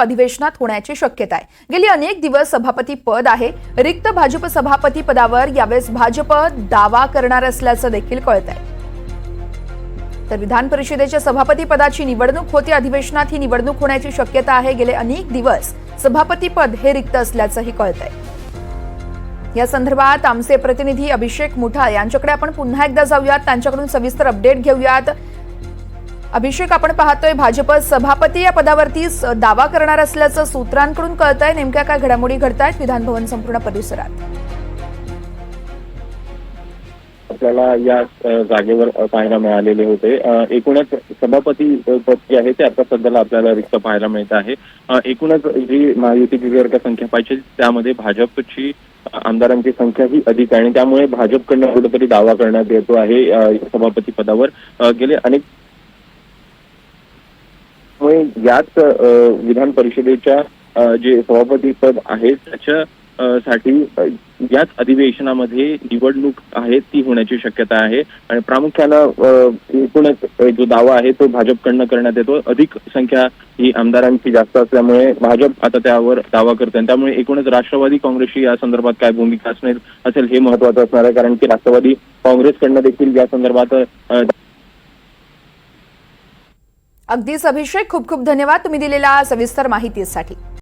अधिवेशनात होण्याची शक्यता आहे. गेली अनेक दिवस सभापती पद आहे. रिक्त भाजप सभापती पदावर यावेळेस भाजप दावा करणार असल्याचं देखील कळत आहे तर विधान परिषदेच्या सभापती पदाची निवडणूक होते. अधिवेशनात ही निवडणूक होण्याची शक्यता आहे. गेले अनेक दिवस सभापती पद हे रिक्त असल्याचंही कळत आहे या संदर्भात आमचे प्रतिनिधी अभिषेक मुठा यांच्याकडे आपण पुन्हा एकदा जाऊयात. त्यांच्याकडून सविस्तर अपडेट घेऊयात. अभिषेक आपण पाहतोय भाजप सभापती या पदावरती दावा करणार असल्याचं सूत्रांकडून कळतंय. नेमक्या काय घडामोडी घडतायत? विधानभवन संपूर्ण परिसरात. आपल्याला या जागेवर पाहायला मिळालेले होते. एकूणच सभापती पद जे आहे ते आता सध्याला आपल्याला रिक्त पाहायला मिळत आहे. एकूणच जी महायुतीची वर्ग संख्या पाहिजे त्यामध्ये भाजपची आमदारांची संख्या ही अधिक आहे आणि त्यामुळे भाजपकडनं कुठेतरी दावा करण्यात येतो आहे सभापती पदावर. गेले अनेक त्यामुळे याच विधान परिषदेच्या जे सभापती पद आहे त्याच्या साठी याच अधिवेशनामध्ये निवडणूक आहे ती होण्याची शक्यता आहे. आणि प्रामुख्यानं एकूणच जो दावा आहे तो भाजपकडनं करण्यात येतो. अधिक संख्या ही आमदारांची जास्त असल्यामुळे भाजप आता त्यावर दावा करते आणि त्यामुळे एकूणच राष्ट्रवादी काँग्रेसची या संदर्भात काय भूमिका असणार असेल हे महत्वाचं असणार आहे. कारण की राष्ट्रवादी काँग्रेसकडनं देखील या संदर्भात अगदीच अभिषेक खूप खूप धन्यवाद तुम्ही दिलेल्या सविस्तर माहितीसाठी.